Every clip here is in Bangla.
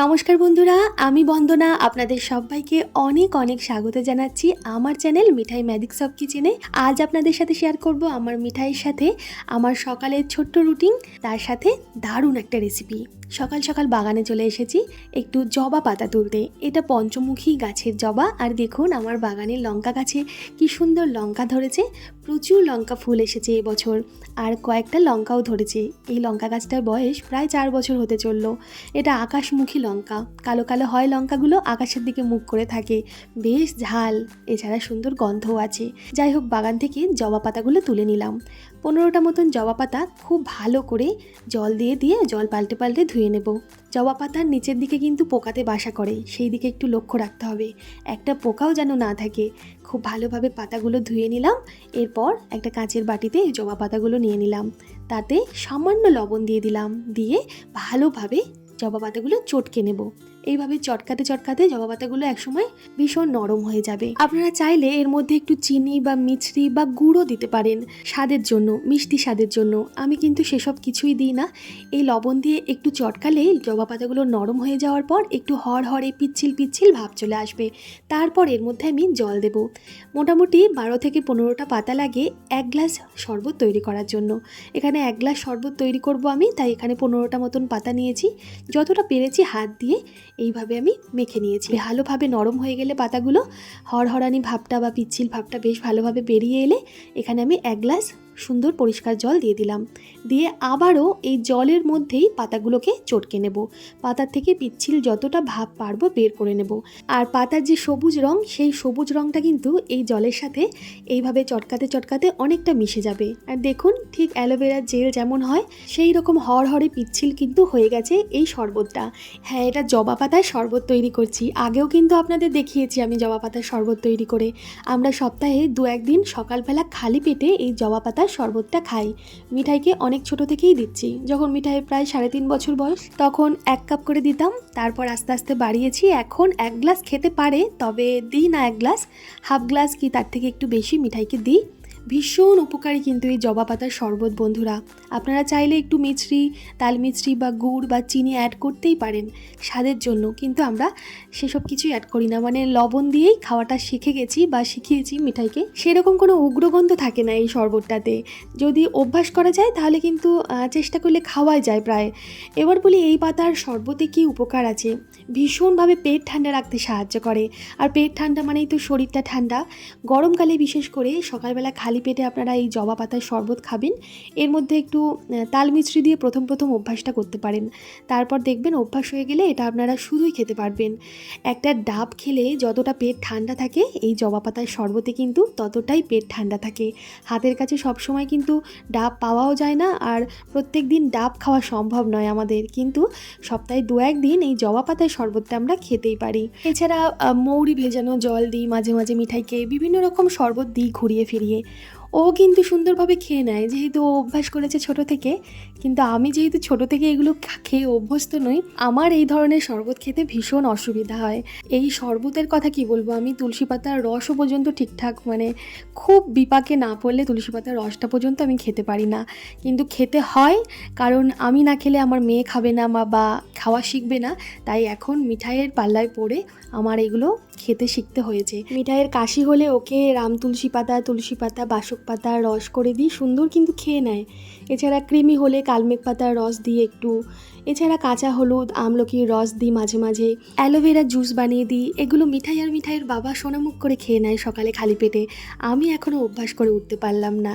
নমস্কার বন্ধুরা, আমি বন্দনা। আপনাদের সবাইকে অনেক অনেক স্বাগত জানাচ্ছি আমার চ্যানেল মিঠাই ম্যাজিক সব কিচেনে। আজ আপনাদের সাথে শেয়ার করব আমার মিঠাইয়ের সাথে আমার সকালের ছোট্ট রুটিন তার সাথে দারুণ একটা রেসিপি সকাল সকাল বাগানে চলে এসেছি। একটু জবা পাতা তুলতে। এটা পঞ্চমুখী গাছের জবা। আর দেখুন আমার বাগানের লঙ্কা গাছে কি সুন্দর লঙ্কা ধরেছে। প্রচুর লঙ্কা ফুল এসেছে এবছর। আর কয়েকটা লঙ্কাও ধরেছে। এই লঙ্কা গাছটার বয়স প্রায় চার বছর হতে চলল। এটা আকাশমুখী লঙ্কা। কালো কালো হয় লঙ্কাগুলো আকাশের দিকে মুখ করে থাকে। বেশ ঝাল। এছাড়া সুন্দর গন্ধও আছে। যাই হোক, বাগান থেকে জবা পাতাগুলো তুলে নিলাম। পনেরোটা মতন জবা পাতা খুব ভালো করে জল দিয়ে দিয়ে জল পাল্টে পাল্টে ধুয়ে নেব। জবা পাতার নিচের দিকে কিন্তু পোকাতে বাসা করে, সেই দিকে একটু লক্ষ্য রাখতে হবে। একটা পোকাও যেন না থাকে। খুব ভালোভাবে পাতাগুলো ধুয়ে নিলাম, এরপর একটা কাঁচের বাটিতে জবা পাতাগুলো নিয়ে নিলাম। তাতে সামান্য লবণ দিয়ে দিলাম, দিয়ে ভালোভাবে জবা পাতাগুলো চটকে নেব। এইভাবে চটকাতে চটকাতে জবা পাতাগুলো একসময় ভীষণ নরম হয়ে যাবে। আপনারা চাইলে এর মধ্যে একটু চিনি বা মিছরি বা গুঁড়ো দিতে পারেন স্বাদের জন্য, মিষ্টি স্বাদের জন্য। আমি কিন্তু সেসব কিছুই দিই না। এই লবণ দিয়ে একটু চটকালেই জবা পাতাগুলো নরম হয়ে যাওয়ার পর একটু হড়হড়ে পিচ্ছিল পিচ্ছিল ভাব চলে আসবে। তারপর এর মধ্যে আমি জল দেব। মোটামুটি বারো থেকে পনেরোটা পাতা লাগে এক গ্লাস শরবত তৈরি করার জন্য। এখানে এক গ্লাস শরবত তৈরি করব আমি, তাই এখানে পনেরোটা মতন পাতা নিয়েছি। যতটা পেরেছি হাত দিয়ে এইভাবে আমি মেখে নিয়েছি। ভালোভাবে নরম হয়ে গেলে পাতাগুলো হরহরানি ভাবটা বা পিচ্ছিল ভাবটা বেশ ভালোভাবে বেরিয়ে এলে এখানে আমি এক গ্লাস সুন্দর পরিষ্কার জল দিয়ে দিলাম। দিয়ে আবারও এই জলের মধ্যেই পাতাগুলোকে চটকে নেব। পাতার থেকে পিচ্ছিল যতটা ভাব পারব বের করে নেব। আর পাতার যে সবুজ রং, সেই সবুজ রংটা কিন্তু এই জলের সাথে এইভাবে চটকাতে চটকাতে অনেকটা মিশে যাবে। আর দেখুন, ঠিক অ্যালোভেরার জেল যেমন হয়, সেই রকম হরহরে পিচ্ছিল কিন্তু হয়ে গেছে এই শরবতটা। হ্যাঁ এটা জবা পাতার শরবত তৈরি করছি। আগেও কিন্তু আপনাদের দেখিয়েছি আমি জবা পাতার শরবত তৈরি করে। আমরা সপ্তাহে দু একদিন সকালবেলা খালি পেটে এই জবা পাতার শরবতটা খাই। মিঠাইকে অনেক ছোট থেকেই দিচ্ছি। যখন মিঠাই প্রায় সাড়ে তিন বছর বয়স, তখন এক কাপ করে দিতাম। তারপর আস্তে আস্তে বাড়িয়েছি। এখন এক গ্লাস খেতে পারে, তবে দিই না এক গ্লাস। হাফ গ্লাস কি তার থেকে একটু বেশি মিঠাইকে দিই? ভীষণ উপকারী কিন্তু এই জবা পাতার শরবত, বন্ধুরা। আপনারা চাইলে একটু মিছরি, তাল মিছরি বা গুড় বা চিনি অ্যাড করতেই পারেন স্বাদের জন্য, কিন্তু আমরা সেসব কিছুই অ্যাড করি না। মানে লবণ দিয়েই খাওয়াটা শিখে গেছি বা শিখিয়েছি মিঠাইকে। সেরকম কোনো উগ্রগন্ধ থাকে না এই শরবতটাতে। যদি অভ্যাস করা যায় তাহলে কিন্তু চেষ্টা করলে খাওয়াই যায় প্রায়। এবার বলি এই পাতার শরবতে কী উপকার আছে? ভীষণভাবে পেট ঠান্ডা রাখতে সাহায্য করে। আর পেট ঠান্ডা মানেই তো শরীরটা ঠান্ডা। গরমকালে বিশেষ করে সকালবেলা খালি পেটে আপনারা এই জবা পাতার শরবত খাবেন। এর মধ্যে একটু তাল মিছরি দিয়ে প্রথম প্রথম অভ্যাসটা করতে পারেন। তারপর দেখবেন অভ্যাস হয়ে গেলে এটা আপনারা শুধুই খেতে পারবেন। একটা ডাব খেলে যতটা পেট ঠান্ডা থাকে, এই জবা পাতার শরবতে কিন্তু ততটাই পেট ঠান্ডা থাকে। হাতের কাছে সবসময় কিন্তু ডাব পাওয়াও যায় না আর প্রত্যেক দিন ডাব খাওয়া সম্ভব নয় আমাদের। কিন্তু সপ্তাহে দু একদিন এই জবা পাতার শরবতটা আমরা খেতেই পারি। এছাড়া মৌরি ভেজানো জল দিই মাঝে মাঝে মিঠাইকে। বিভিন্ন রকম শরবত দিই ঘুরিয়ে ফিরিয়ে। ও কিন্তু সুন্দরভাবে খেয়ে নেয় যেহেতু ও অভ্যাস করেছে ছোট থেকে। কিন্তু আমি যেহেতু ছোট থেকে এগুলো খেয়ে অভ্যস্ত নই, আমার এই ধরনের শরবত খেতে ভীষণ অসুবিধা হয়। এই শরবতের কথা কি বলব? আমি তুলসী পাতার রসও পর্যন্ত ঠিকঠাক মানে খুব বিপাকে না পড়লে তুলসী পাতার রসটা পর্যন্ত আমি খেতে পারি না। কিন্তু খেতে হয়, কারণ আমি না খেলে আমার মেয়ে খাবে না বা বা খাওয়া শিখবে না, তাই এখন মিঠাইয়ের পাল্লায় পড়ে আমার এগুলো খেতে শিখতে হয়েছে। মিঠাইয়ের কাশি হলে ওকে রাম তুলসী পাতা তুলসী পাতা, বাসক পাতা, রস করে দিই, সুন্দর কিন্তু খেয়ে নেয়। এছাড়া কৃমি হলে কালমেঘ পাতার রস দিই একটু। এছাড়া কাঁচা হলুদ আমলকির রস দিই মাঝে মাঝে। অ্যালোভেরা জুস বানিয়ে দিই। এগুলো মিঠাই আর মিঠাইয়ের বাবা সোনামুখ করে খেয়ে নেয় সকালে খালি পেটে। আমি এখনও অভ্যাস করে উঠতে পারলাম না।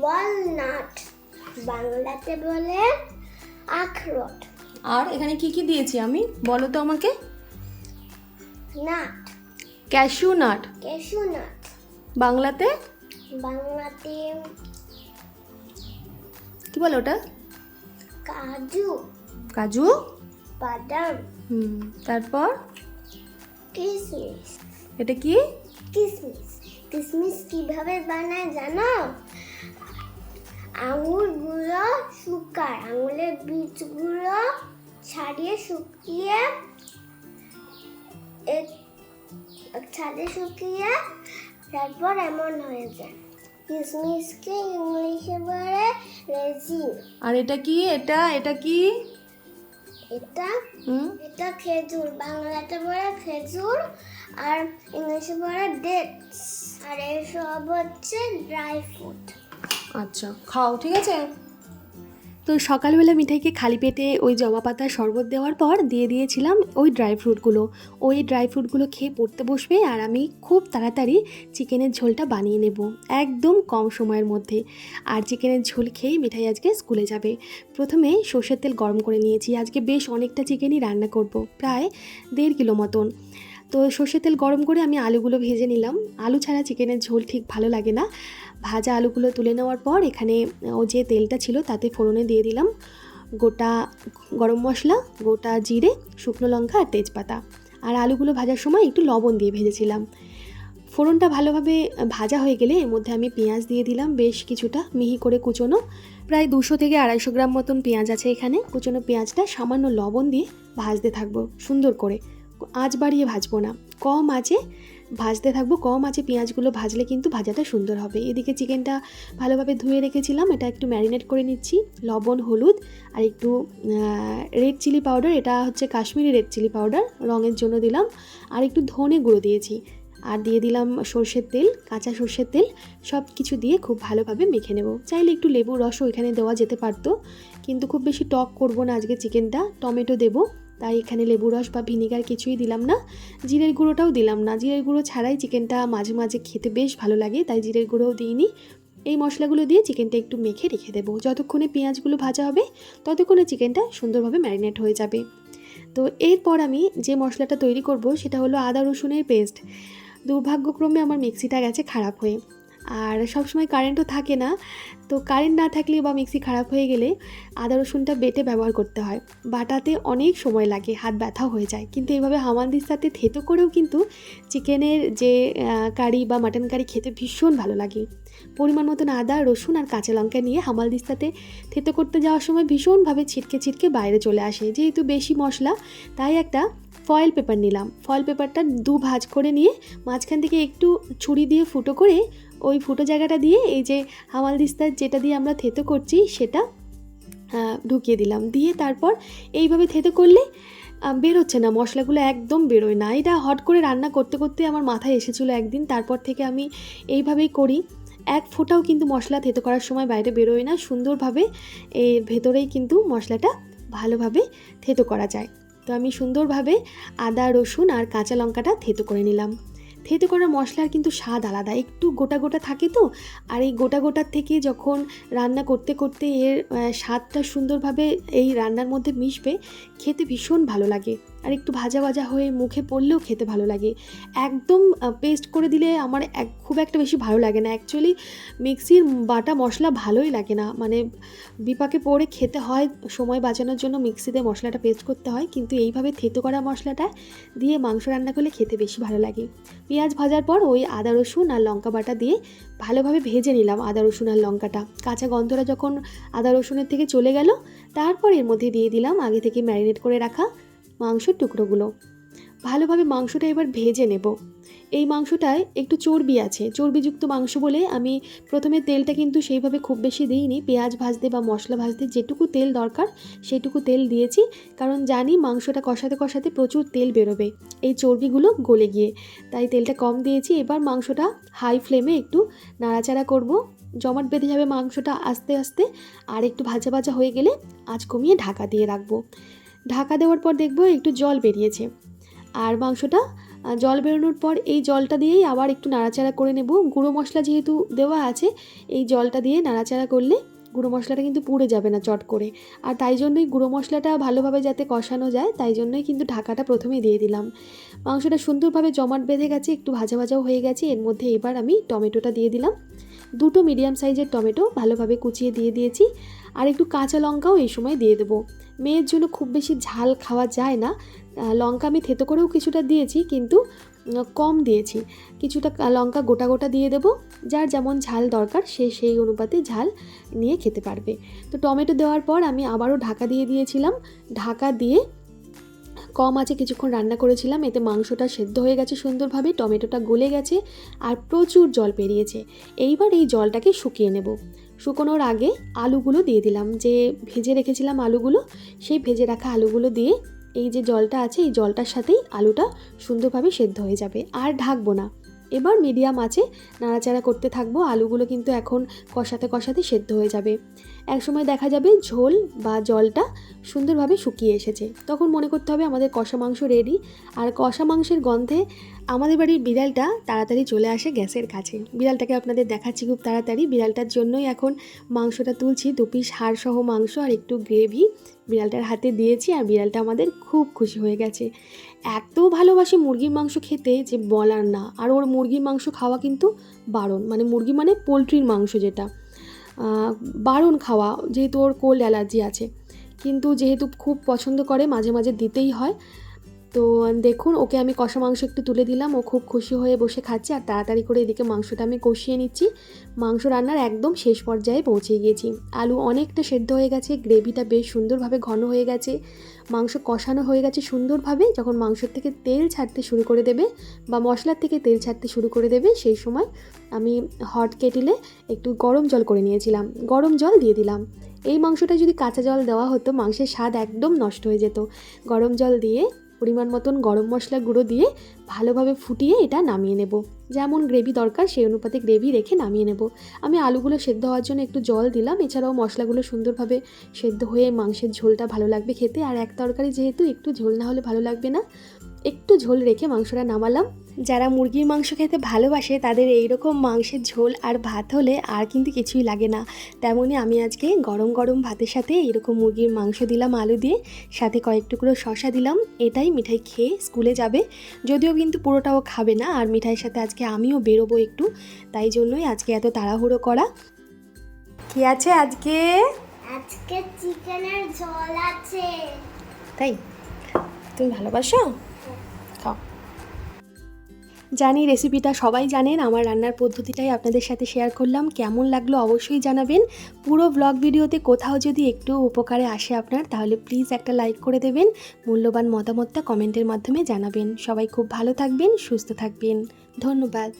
ওয়ালনাট বাংলাতে বলে আখরোট। আর এখানে কি কি দিয়েছি আমি? বলো তো আমাকে। Nut cashew nut cashew nut বাংলাতে? বাংলাতে কি বলো ওটা? কাজু। কাজু? বাদাম। হুম তারপর? কিশমিশ এটা কি? কিশমিশ কিশমিশ কীভাবে বানায় জানো? আঙুরগুলো শুকায়। আঙুলের বীজগুলো ছাড়িয়ে শুকিয়ে এক- ছাড়িয়ে শুকিয়ে তারপর এমন হয়ে যায়। কিসমিসকে ইংলিশে বলে রেজিন আর এটা কি? এটা এটা কি? এটা? এটা খেজুর বাংলাতে বলে খেজুর আর ইংলিশে বলে ডেটস আর এসব হচ্ছে ড্রাই ফ্রুট আচ্ছা খাও ঠিক আছে? তো সকালবেলা মিঠাইকে খালি পেটে ওই জবা পাতার শরবত দেওয়ার পর দিয়ে দিয়েছিলাম ওই ড্রাই ফ্রুটগুলো। ওই ড্রাই ফ্রুটগুলো খেয়ে পড়তে বসবে আর আমি খুব তাড়াতাড়ি চিকেনের ঝোলটা বানিয়ে নেব, একদম কম সময়ের মধ্যে। আর চিকেনের ঝোল খেয়েই মিঠাই আজকে স্কুলে যাবে। প্রথমে সর্ষের তেল গরম করে নিয়েছি, আজকে বেশ অনেকটা চিকেনই রান্না করব, প্রায় দেড় কিলো মতন। তো সর্ষের তেল গরম করে আমি আলুগুলো ভেজে নিলাম। আলু ছাড়া চিকেনের ঝোল ঠিক ভালো লাগে না। ভাজা আলুগুলো তুলে নেওয়ার পর এখানে, ও যে তেলটা ছিল তাতে ফোড়নে দিয়ে দিলাম। গোটা গরম মশলা, গোটা জিরে, শুকনো লঙ্কা আর তেজপাতা। আর আলুগুলো ভাজার সময় একটু লবণ দিয়ে ভেজেছিলাম। ফোড়নটা ভালোভাবে ভাজা হয়ে গেলে এর মধ্যে আমি পেঁয়াজ দিয়ে দিলাম, বেশ কিছুটা মিহি করে কুচোনো। প্রায় দুশো থেকে আড়াইশো গ্রাম মতন পেঁয়াজ আছে এখানে। কুচোনো পেঁয়াজটা সামান্য লবণ দিয়ে ভাজতে থাকব, সুন্দর করে। আঁচ বাড়িয়ে ভাজবো না। কম আঁচে ভাজতে থাকব। কম আঁচে পেঁয়াজগুলো ভাজলে কিন্তু ভাজাটা সুন্দর হবে। এদিকে চিকেনটা ভালোভাবে ধুয়ে রেখেছিলাম। এটা একটু ম্যারিনেট করে নিচ্ছি। লবণ, হলুদ আর একটু রেড চিলি পাউডার এটা হচ্ছে কাশ্মীরি রেড চিলি পাউডার রঙের জন্য দিলাম। আর একটু ধনে গুঁড়ো দিয়েছি। আর দিয়ে দিলাম সর্ষের তেল, কাঁচা সর্ষের তেল। সব কিছু দিয়ে খুব ভালোভাবে মেখে নেব। চাইলে একটু লেবুর রসও এখানে দেওয়া যেতে পারতো। কিন্তু খুব বেশি টক করব না আজকে চিকেনটা। টমেটো দেবো। তাই এখানে লেবু রস বা ভিনিগার কিছুই দিলাম না। জিরের গুঁড়োটাও দিলাম না। জিরের গুঁড়ো ছাড়াই চিকেনটা মাঝে মাঝে খেতে বেশ ভালো লাগে, তাই জিরের গুঁড়োও দিইনি। এই মশলাগুলো দিয়ে চিকেনটা একটু মেখে রেখে দেবো। যতক্ষণে পেঁয়াজগুলো ভাজা হবে, ততক্ষণে চিকেনটা সুন্দরভাবে ম্যারিনেট হয়ে যাবে। তো এরপর আমি যে মশলাটা তৈরি করব, সেটা হলো আদা রসুনের পেস্ট। দুর্ভাগ্যক্রমে আমার মিক্সিটা গেছে খারাপ হয়ে। আর সবসময় কারেন্টও থাকে না। তো কারেন্ট না থাকলে বা মিক্সি খারাপ হয়ে গেলে আদা রসুনটা বেটে ব্যবহার করতে হয়। বাটাতে অনেক সময় লাগে, হাত ব্যথা হয়ে যায়। কিন্তু এইভাবে সাথে থেতো করেও কিন্তু চিকেনের যে কারি বা মাটন কারি খেতে ভীষণ ভালো লাগে। পরিমাণ মতন আদা, রসুন আর কাঁচা লঙ্কা নিয়ে হামাল দিস্তাতে থেতো করতে যাওয়ার সময় ভীষণভাবে ছিটকে ছিটকে বাইরে চলে আসে। যেহেতু বেশি মশলা, তাই একটা ফয়েল পেপার নিলাম। ফয়েল পেপারটা দু ভাঁজ করে নিয়ে মাঝখান থেকে একটু ছুরি দিয়ে ফুটো করে ওই ফুটো জায়গাটা দিয়ে এই যে হামাল দিস্তার যেটা দিয়ে আমরা থেতো করছি সেটা ঢুকিয়ে দিলাম। দিয়ে তারপর এইভাবে থেতো করলে বেরোচ্ছে না। মশলাগুলো একদম বেরোয় না। এটা হট করে রান্না করতে করতে আমার মাথায় এসেছিল একদিন। তারপর থেকে আমি এইভাবেই করি। এক ফোঁটাও কিন্তু মশলা থেতো করার সময় বাইরে বেরোয় না। সুন্দরভাবে এর ভেতরেই কিন্তু মশলাটা ভালোভাবে থেতো করা যায়। তো আমি সুন্দরভাবে আদা, রসুন আর কাঁচা লঙ্কাটা থেতো করে নিলাম। থেতো করা মশলার কিন্তু স্বাদ আলাদা। একটু গোটা গোটা থাকে তো। আর এই গোটা গোটার থেকে যখন রান্না করতে করতে এর স্বাদটা সুন্দরভাবে এই রান্নার মধ্যে মিশবে, খেতে ভীষণ ভালো লাগে। আর একটু ভাজা ভাজা হয়ে মুখে পড়লেও খেতে ভালো লাগে। একদম পেস্ট করে দিলে আমার এক, খুব একটা বেশি ভালো লাগে না। অ্যাকচুয়ালি মিক্সির বাটা মশলা ভালোই লাগে না। মানে বিপাকে পড়ে খেতে হয়, সময় বাঁচানোর জন্য মিক্সিতে মশলাটা পেস্ট করতে হয়। কিন্তু এইভাবে থেতো করা মশলাটা দিয়ে মাংস রান্না করলে খেতে বেশি ভালো লাগে। পেঁয়াজ ভাজার পর ওই আদা, রসুন আর লঙ্কা বাটা দিয়ে ভালোভাবে ভেজে নিলাম আদা, রসুন আর লঙ্কাটা। কাঁচা গন্ধটা যখন আদা, রসুনের থেকে চলে গেল, তারপর এর মধ্যে দিয়ে দিলাম আগে থেকে ম্যারিনেট করে রাখা মাংসর টুকরোগুলো। ভালোভাবে মাংসটা এবার ভেজে নেব। এই মাংসটায় একটু চর্বি আছে। চর্বিযুক্ত মাংস বলে আমি প্রথমে তেলটা কিন্তু সেইভাবে খুব বেশি দিইনি। পেঁয়াজ ভাজতে বা মশলা ভাজতে যেটুকু তেল দরকার সেটুকু তেল দিয়েছি। কারণ জানি মাংসটা কষাতে কষাতে প্রচুর তেল বেরোবে এই চর্বিগুলো গলে গিয়ে। তাই তেলটা কম দিয়েছি। এবার মাংসটা হাই ফ্লেমে একটু নাড়াচাড়া করব। জমাট বেঁধে যাবে মাংসটা আস্তে আস্তে। আর একটু ভাজা ভাজা হয়ে গেলে আঁচ কমিয়ে ঢাকা দিয়ে রাখব। ঢাকা দেওয়ার পর দেখব একটু জল বেরিয়েছে। আর মাংসটা জল বেরোনোর পর এই জলটা দিয়েই আবার একটু নাড়াচাড়া করে নেব। গুঁড়ো মশলা যেহেতু দেওয়া আছে, এই জলটা দিয়ে নাড়াচাড়া করলে গুঁড়ো মশলাটা কিন্তু পুড়ে যাবে না চট করে। আর তাই জন্যই গুঁড়ো মশলাটা ভালোভাবে যাতে কষানো যায়, তাই জন্যই কিন্তু ঢাকাটা প্রথমেই দিয়ে দিলাম। মাংসটা সুন্দরভাবে জমাট বেঁধে গেছে, একটু ভাজা ভাজাও হয়ে গেছে, এর মধ্যে এবার আমি টমেটোটা দিয়ে দিলাম। দুটো মিডিয়াম সাইজের টমেটো ভালোভাবে কুচিয়ে দিয়ে দিয়েছি, আর একটু কাঁচা লঙ্কাও এই সময় দিয়ে দেবো। মেয়ের জন্য খুব বেশি ঝাল খাওয়া যায় না। লঙ্কা আমি থেতো করেও কিছুটা দিয়েছি, কিন্তু কম দিয়েছি। কিছুটা লঙ্কা গোটা গোটা দিয়ে দেবো। যার যেমন ঝাল দরকার, সে সেই অনুপাতে ঝাল নিয়ে খেতে পারবে। তো টমেটো দেওয়ার পর আমি আবারও ঢাকা দিয়ে দিয়েছিলাম। ঢাকা দিয়ে কম আছে কিছুক্ষণ রান্না করেছিলাম। এতে মাংসটা সেদ্ধ হয়ে গেছে সুন্দরভাবে, টমেটোটা গলে গেছে, আর প্রচুর জল পেরিয়েছে। এইবার এই জলটাকে শুকিয়ে নেব। শুকোনোর আগে আলুগুলো দিয়ে দিলাম। যে ভেজে রেখেছিলাম আলুগুলো, সেই ভেজে রাখা আলুগুলো দিয়ে এই যে জলটা আছে, এই জলটার সাথেই আলুটা সুন্দরভাবে সেদ্ধ হয়ে যাবে। আর ঢাকবো না। এবার মিডিয়াম আছে, নাড়াচাড়া করতে থাকব। আলুগুলো কিন্তু এখন কষাতে কষাতে সেদ্ধ হয়ে যাবে। একসময় দেখা যাবে ঝোল বা জলটা সুন্দরভাবে শুকিয়ে এসেছে। তখন মনে করতে হবে আমাদের কষা মাংস রেডি আর কষা মাংসের গন্ধে আমাদের বাড়ির বিড়ালটা তাড়াতাড়ি চলে আসে গ্যাসের কাছে। বিড়ালটাকে আপনাদের দেখাচ্ছি খুব তাড়াতাড়ি। বিড়ালটার জন্যই এখন মাংসটা তুলছি। দু পিস হাড়সহ মাংস আর একটু গ্রেভি বিড়ালটার হাতে দিয়েছি আর বিড়ালটা আমাদের খুব খুশি হয়ে গেছে। এত ভালোবাসে মুরগির মাংস খেতে যে বলার না। আর ওর মুরগির মাংস খাওয়া কিন্তু বারণ। মানে মুরগি মানে পোলট্রির মাংস যেটা। বারণ খাওয়া, যেহেতু ওর কোল্ড অ্যালার্জি আছে। কিন্তু যেহেতু খুব পছন্দ করে, মাঝে মাঝে দিতেই হয়। তো দেখুন, ওকে আমি কষা মাংস একটু তুলে দিলাম। ও খুব খুশি হয়ে বসে খাচ্ছে আর তাড়াতাড়ি করে এদিকে মাংসটা আমি কষিয়ে নিচ্ছি। মাংস রান্নার একদম শেষ পর্যায়ে পৌঁছে গিয়েছি। আলু অনেকটা সেদ্ধ হয়ে গেছে, গ্রেভিটা বেশ সুন্দরভাবে ঘন হয়ে গেছে। মাংস কষানো হয়ে গেছে সুন্দরভাবে, যখন মাংসর থেকে তেল ছাড়তে শুরু করে দেবে বা মশলার থেকে তেল ছাড়তে শুরু করে দেবে, সেই সময় আমি হট কেটিলে একটু গরম জল করে নিয়েছিলাম। গরম জল দিয়ে দিলাম। এই মাংসটা যদি কাঁচা জল দেওয়া হতো, মাংসের স্বাদ একদম নষ্ট হয়ে যেত। গরম জল দিয়ে পরিমাণ মতন গরম মশলা গুঁড়ো দিয়ে ভালোভাবে ফুটিয়ে এটা নামিয়ে নেব। যেমন গ্রেভি দরকার, সেই অনুপাতে গ্রেভি রেখে নামিয়ে নেব। আমি আলুগুলো সেদ্ধ হওয়ার জন্য একটু জল দিলাম। এছাড়াও মশলাগুলো সুন্দরভাবে সেদ্ধ হয়ে মাংসের ঝোলটা ভালো লাগবে খেতে। আর এক তরকারি যেহেতু একটু ঝোল না হলে ভালো লাগবে না। একটু ঝোল রেখে মাংসটা নামালাম। যারা মুরগির মাংস খেতে ভালোবাসে তাদের এইরকম মাংসের ঝোল আর ভাত হলে আর কিন্তু কিছুই লাগে না। তেমনই আমি আজকে গরম গরম ভাতের সাথে এরকম মুরগির মাংস দিলাম আলু দিয়ে। সাথে কয়েক টুকরো শশা দিলাম এটাই মিঠাই খেয়ে স্কুলে যাবে। যদিও কিন্তু পুরোটাও খাবে না আর মিঠাইয়ের সাথে আজকে আমিও বেরোবো একটু। তাই জন্যই আজকে এত তাড়াহুড়ো করা। কি আছে আজকে? আজকে চিকেনের ঝোল আছে। তাই? তুমি ভালোবাসো? খাও। জানি রেসিপিটা সবাই জানেন, আমার রান্নার পদ্ধতিটাই আপনাদের সাথে শেয়ার করলাম। কেমন লাগল অবশ্যই জানাবেন। পুরো ব্লগ ভিডিওতে কোথাও যদি একটু উপকারে আসে আপনার, তাহলে প্লিজ একটা লাইক করে দেবেন। মূল্যবান মতামতটা কমেন্টের মাধ্যমে জানাবেন। সবাই খুব ভালো থাকবেন, সুস্থ থাকবেন। ধন্যবাদ।